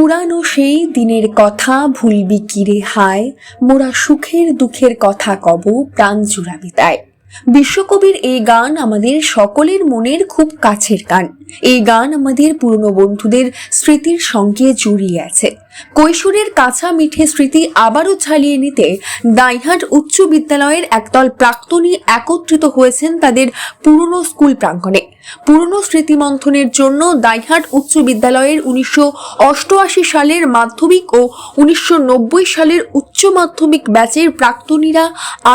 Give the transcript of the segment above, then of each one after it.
পুরানো সেই দিনের কথা ভুলবি কিরে হায়? মোরা সুখের দুঃখের কথা কব, প্রাণ জুড়াবি তাই। বিশ্বকবির এই গান আমাদের সকলের মনের খুব কাছের গান। এই গান আমাদের পুরনো বন্ধুদের স্মৃতির সঙ্গে জড়িয়ে আছে। কৈশোরের কাঁচা মিঠে স্মৃতি আবারও ঝালিয়ে নিতে দাইহাট উচ্চ বিদ্যালয়ের একদল প্রাক্তনী একত্রিত হয়েছেন তাদের পুরনো স্কুল প্রাঙ্গণে। পুরনো স্মৃতিমন্থনের জন্য দাইহাট উচ্চ বিদ্যালয়ের উনিশশো অষ্টআশি সালের মাধ্যমিক ও উনিশশো নব্বই সালের উচ্চ মাধ্যমিক ব্যাচের প্রাক্তনীরা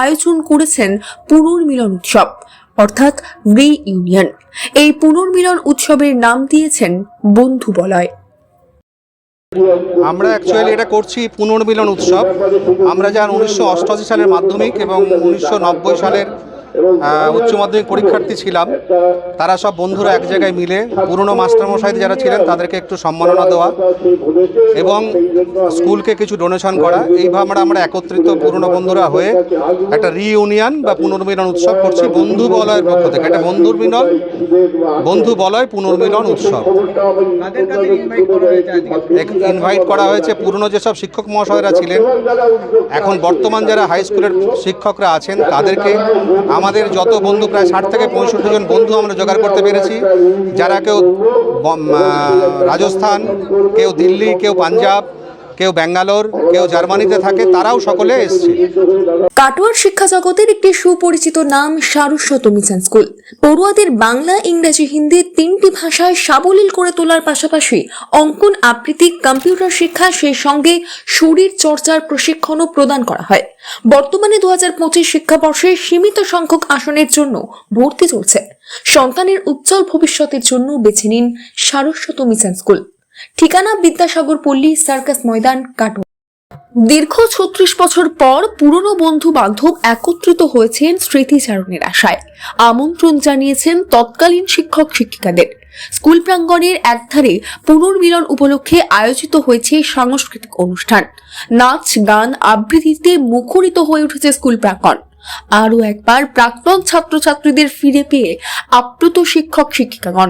আয়োজন করেছেন পুনর্মিলন উৎসব। অর্থাৎ রি ইউনিয়ন। এই পুনর্মিলন উৎসবের নাম দিয়েছেন বন্ধু বলয়। আমরা অ্যাকচুয়ালি এটা করছি পুনর্মিলন উৎসব। আমরা যার উনিশশো অষ্টআশি সালের মাধ্যমিক এবং উনিশশো নব্বই সালের উচ্চ মাধ্যমিক পরীক্ষার্থী ছিলাম। তারা সব বন্ধুরা এক জায়গায় মিলে পুরনো মাস্টারমশাই যারা ছিলেন তাদেরকে একটু সম্মাননা দেওয়া এবং স্কুলকে কিছু ডোনেশন করা। এইভাবে আমরা আমরা একত্রিত পুরনো বন্ধুরা হয়ে একটা রিইউনিয়ন বা পুনর্মিলন উৎসব করছি বন্ধু বলয়ের পক্ষ থেকে। একটা বন্ধুর মিলন বন্ধু বলয় পুনর্মিলন উৎসব। ইনভাইট করা হয়েছে পুরনো যেসব শিক্ষক মহাশয়রা ছিলেন এখন বর্তমান যারা হাই স্কুলের শিক্ষকরা আছেন তাদেরকে আমাদের যত বন্ধু প্রায় ষাট থেকে পঁয়ষট্টি জন বন্ধু আমরা জোগাড় করতে পেরেছি। যারা কেউ রাজস্থান, কেউ দিল্লি, কেউ পাঞ্জাব কেউ ব্যাঙ্গালোর, কেউ জার্মানিতে থাকে, তারাও সকলে এসছে। কাটোয়ার শিক্ষা জগতের একটি সুপরিচিত নাম সারস্বত মিশন স্কুল। পড়ুয়াদের বাংলা, ইংরেজি, হিন্দি তিনটি ভাষায় সাবলীল করে তোলার পাশাপাশি অঙ্কন আবৃত্তি, কম্পিউটার শিক্ষা, সেই সঙ্গে শরীর চর্চার প্রশিক্ষণও প্রদান করা হয়। বর্তমানে দু হাজার পঁচিশ শিক্ষাবর্ষে সীমিত সংখ্যক আসনের জন্য ভর্তি চলছে। সন্তানের উজ্জ্বল ভবিষ্যতের জন্য বেছে নিন সারস্বত মিশন স্কুল। ঠিকানা বিদ্যাসাগর পল্লী সার্কাস ময়দান, কাটোয়া। দীর্ঘ ছত্রিশ বছর পর পুরনো বন্ধু বান্ধব একত্রিত হয়েছেন স্মৃতিচারণের আশায়। আমন্ত্রণ জানিয়েছেন তৎকালীন শিক্ষক শিক্ষিকাদের। স্কুল প্রাঙ্গণের একধারে পুনর্মিলন উপলক্ষে আয়োজিত হয়েছে সাংস্কৃতিক অনুষ্ঠান। নাচ, গান আবৃত্তিতে মুখরিত হয়ে উঠেছে স্কুল প্রাঙ্গণ। আরও একবার প্রাক্তন ছাত্রছাত্রীদের ফিরে পেয়ে আপ্লুত শিক্ষক শিক্ষিকাগণ।